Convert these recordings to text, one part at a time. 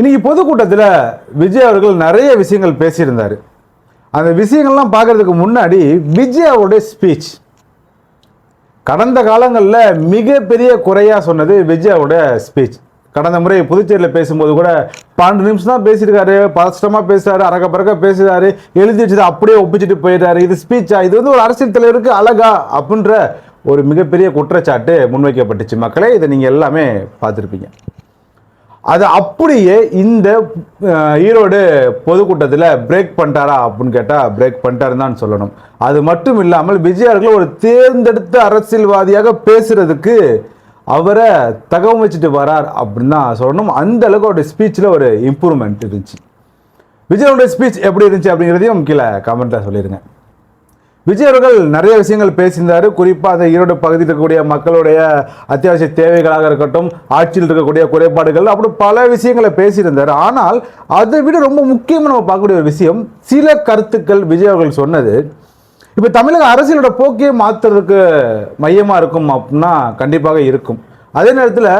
இன்னைக்கு பொதுக்கூட்டத்தில் விஜய் அவர்கள் நிறைய விஷயங்கள் பேசியிருந்தார். அந்த விஷயங்கள்லாம் பார்க்கறதுக்கு முன்னாடி விஜய் அவருடைய ஸ்பீச் கடந்த காலங்களில் மிகப்பெரிய குறையாக சொன்னது விஜயாவோட ஸ்பீச் கடந்த முறை புதுச்சேரியில் பேசும்போது கூட பன்னெண்டு நிமிஷம் தான் பேசியிருக்காரு பதஷ்டமாக பேசுறாரு அறக்க பறக்க பேசுறாரு எழுதி வச்சது அப்படியே ஒப்பிச்சுட்டு போயிடுறாரு. இது ஸ்பீச்சா இது வந்து ஒரு அரசியல் தலைவருக்கு அழகா அப்படின்ற ஒரு மிகப்பெரிய குற்றச்சாட்டு முன்வைக்கப்பட்டுச்சு. மக்களே இதை நீங்கள் எல்லாமே பார்த்துருப்பீங்க. அது அப்படியே இந்த ஈரோடு பொதுக்கூட்டத்தில் பிரேக் பண்ணிட்டாரா அப்படின்னு கேட்டால் பிரேக் பண்ணிட்டாருன்னு தான் சொல்லணும். அது மட்டும் இல்லாமல் விஜய் ஒரு தேர்ந்தெடுத்த அரசியல்வாதியாக பேசுறதுக்கு அவரை தகவமைச்சிட்டு வரார் அப்படின்னு தான் சொல்லணும். அந்த அளவுக்கு அவருடைய ஸ்பீச்சில் ஒரு இம்ப்ரூவ்மெண்ட் இருந்துச்சு. விஜயனுடைய ஸ்பீச் எப்படி இருந்துச்சு அப்படிங்கிறதையும் கீழே கமெண்ட்டில் சொல்லிடுங்க விஜய் அவர்கள் நிறைய விஷயங்கள் பேசியிருந்தார். குறிப்பாக அந்த ஈரோடு பகுதியில் இருக்கக்கூடிய மக்களுடைய அத்தியாவசிய தேவைகளாக இருக்கட்டும் ஆட்சியில் இருக்கக்கூடிய குறைபாடுகள் அப்படி பல விஷயங்களை பேசியிருந்தார். ஆனால் அதை விட ரொம்ப முக்கியமாக நம்ம பார்க்கக்கூடிய ஒரு விஷயம் சில கருத்துக்கள் விஜய் அவர்கள் சொன்னது இப்போ தமிழக அரசியலோட போக்கையே மாற்றுறதுக்கு மையமாக இருக்கும் அப்படின்னா கண்டிப்பாக இருக்கும். அதே நேரத்தில்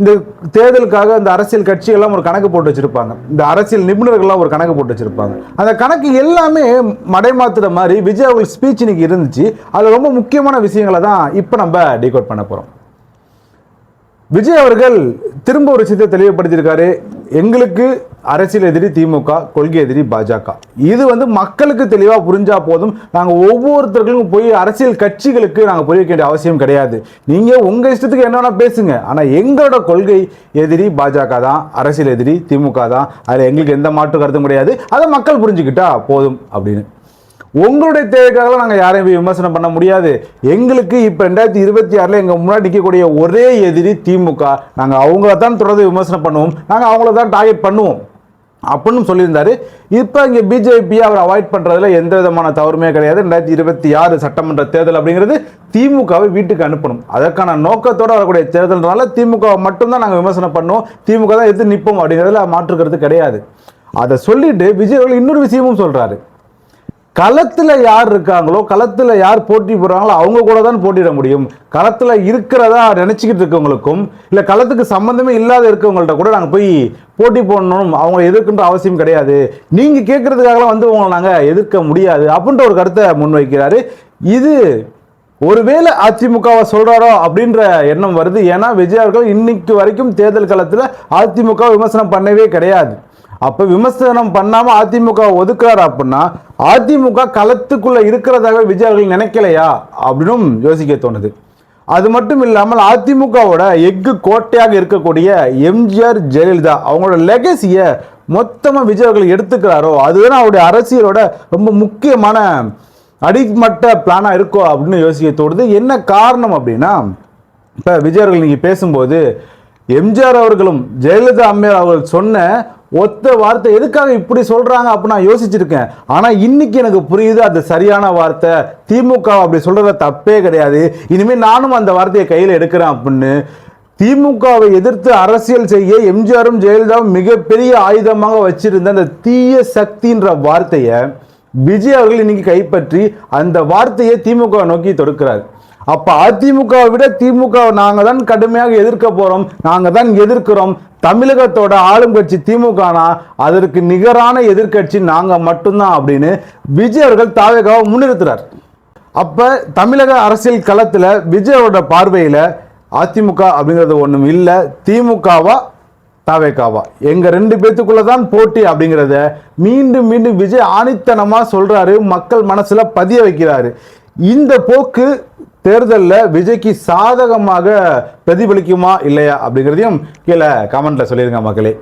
இந்த தேர்தலுக்காக இந்த அரசியல் கட்சிகள்லாம் ஒரு கணக்கு போட்டு வச்சிருப்பாங்க. இந்த அரசியல் நிபுணர்கள்லாம் ஒரு கணக்கு போட்டு வச்சிருப்பாங்க. அந்த கணக்கு எல்லாமே மடைமாத்துற மாதிரி விஜய் அவர்கள் ஸ்பீச் இன்னைக்கு இருந்துச்சு. அதில் ரொம்ப முக்கியமான விஷயங்களை தான் இப்போ நம்ம டிகோட் பண்ண போகிறோம் விஜய் அவர்கள் திரும்ப ஒரு விஷயத்தை தெளிவுபடுத்தியிருக்காரு. எங்களுக்கு அரசியல் எதிரி திமுக கொள்கை எதிரி பாஜக. இது வந்து மக்களுக்கு தெளிவாக புரிஞ்சா போதும். நாங்கள் ஒவ்வொருத்தர்களும் போய் அரசியல் கட்சிகளுக்கு நாங்கள் புரிய வேண்டிய அவசியம் கிடையாது. நீங்கள் உங்கள் இஷ்டத்துக்கு என்ன வேணால் பேசுங்க. ஆனால் எங்களோட கொள்கை எதிரி பாஜக தான் அரசியல் எதிரி திமுக தான். அதில் எங்களுக்கு எந்த மாற்று கருத்தும் கிடையாது. அதை மக்கள் புரிஞ்சுக்கிட்டா போதும் அப்படின்னு. உங்களுடைய தேவைக்காக நாங்கள் யாரையும் போய் விமர்சனம் பண்ண முடியாது. எங்களுக்கு இப்போ ரெண்டாயிரத்தி இருபத்தி ஆறில் எங்கள் முன்னாடி நிற்கக்கூடிய ஒரே எதிரி திமுக. நாங்கள் அவங்கள தான் தொடர்ந்து விமர்சனம் பண்ணுவோம். நாங்கள் அவங்கள தான் டார்கெட் பண்ணுவோம். அப்படின்னு சொல்லியிருந்தாரு. இப்போ இங்கே பிஜேபியை அவர் அவாய்ட் பண்ணுறதுல எந்த விதமான தவறுமே கிடையாது. ரெண்டாயிரத்தி இருபத்தி ஆறு சட்டமன்ற தேர்தல் அப்படிங்கிறது திமுகவை வீட்டுக்கு அனுப்பணும். அதற்கான நோக்கத்தோடு வரக்கூடிய தேர்தல்னால திமுக மட்டும்தான் நாங்கள் விமர்சனம் பண்ணுவோம். திமுக தான் எதிர்த்து நிற்போம் அப்படிங்கிறதுல மாற்றுக்கிறது கிடையாது. அதை சொல்லிட்டு விஜய் அவர்கள் இன்னொரு விஷயமும் சொல்கிறாரு களத்தில் யார் இருக்காங்களோ களத்தில் யார் போட்டி போடுறாங்களோ அவங்க கூட தான் போட்டியிட முடியும். களத்தில் இருக்கிறதா நினச்சிக்கிட்டு இருக்கவங்களுக்கும் இல்லை களத்துக்கு சம்மந்தமே இல்லாத இருக்கவங்கள்ட்ட கூட நாங்கள் போய் போட்டி போடணும் அவங்க எதிர்க்கின்ற அவசியம் கிடையாது. நீங்கள் கேட்குறதுக்காகலாம் வந்து உங்களை நாங்கள் எதிர்க்க முடியாது அப்படின்ற ஒரு கருத்தை முன்வைக்கிறாரு. இது ஒருவேளை அதிமுகவை சொல்கிறாரோ அப்படின்ற எண்ணம் வருது. ஏன்னா விஜய் அவர்கள் இன்னைக்கு வரைக்கும் தேர்தல் களத்தில் அதிமுக விமர்சனம் பண்ணவே கிடையாது. அப்போ விமர்சனம் பண்ணாமல் அதிமுக ஒதுக்குறாரு அப்படின்னா அதிமுக களத்துக்குள்ளே இருக்கிறதாக விஜய் அவர்கள் நினைக்கலையா? அப்படின்னும் யோசிக்க தோணுது. அது மட்டும் இல்லாமல் அதிமுகவோட எஃகு கோட்டையாக இருக்கக்கூடிய எம்ஜிஆர் ஜெயலலிதா அவங்களோட லெகசியை மொத்தமாக விஜய் அவர்கள் எடுத்துக்கிறாரோ அதுதான் அவருடைய அரசியலோட ரொம்ப முக்கியமான அடிமட்ட பிளானாக இருக்கோ அப்படின்னு யோசிக்க தோணுது. என்ன காரணம் அப்படின்னா இப்போ விஜய் அவர்கள் நீங்கள் பேசும்போது எம்ஜிஆர் அவர்களும் ஜெயலலிதா அம்மையார் அவர்கள் சொன்ன ஒத்த வார்த்தை எதுக்காக இப்படி சொல்றாங்க அப்படி நான் யோசிச்சிருக்கேன். ஆனா இன்னைக்கு எனக்கு புரியுது அது சரியான வார்த்தை. திமுக அப்படி சொல்றத தப்பே கிடையாது. இனிமேல் நானும் அந்த வார்த்தையை கையில் எடுக்கிறேன் அப்படின்னு. திமுகவை எதிர்த்து அரசியல் செய்ய எம்ஜிஆரும் ஜெயலலிதாவும் மிகப்பெரிய ஆயுதமாக வச்சிருந்த அந்த தீய சக்தின்ற வார்த்தையை விஜய் அவர்கள் இன்னைக்கு கைப்பற்றி அந்த வார்த்தையை திமுக நோக்கி தொடுக்கிறார். அப்ப அதிமுகவை விட திமுக நாங்க தான் கடுமையாக எதிர்க்க போறோம் நாங்க தான் எதிர்க்கிறோம். தமிழகத்தோட ஆளும் கட்சி திமுகனா அதற்கு நிகரான எதிர்க்கட்சி நாங்க மட்டும்தான் அப்படின்னு விஜய் அவர்கள் தாவேகாவை முன்னிறுத்துறார். அப்ப தமிழக அரசியல் களத்துல விஜயோட பார்வையில அதிமுக அப்படிங்கிறது ஒண்ணும் இல்லை திமுகவா தாவேக்காவா எங்க ரெண்டு பேத்துக்குள்ள தான் போட்டி அப்படிங்கிறத மீண்டும் மீண்டும் விஜய் ஆணித்தனமா சொல்றாரு மக்கள் மனசுல பதிய வைக்கிறாரு. இந்த போக்கு தேர்தலில் விஜய்க்கு சாதகமாக பிரதிபலிக்குமா இல்லையா அப்படிங்கிறதையும் கீழே கமெண்ட்ல சொல்லியிருங்க மக்களே.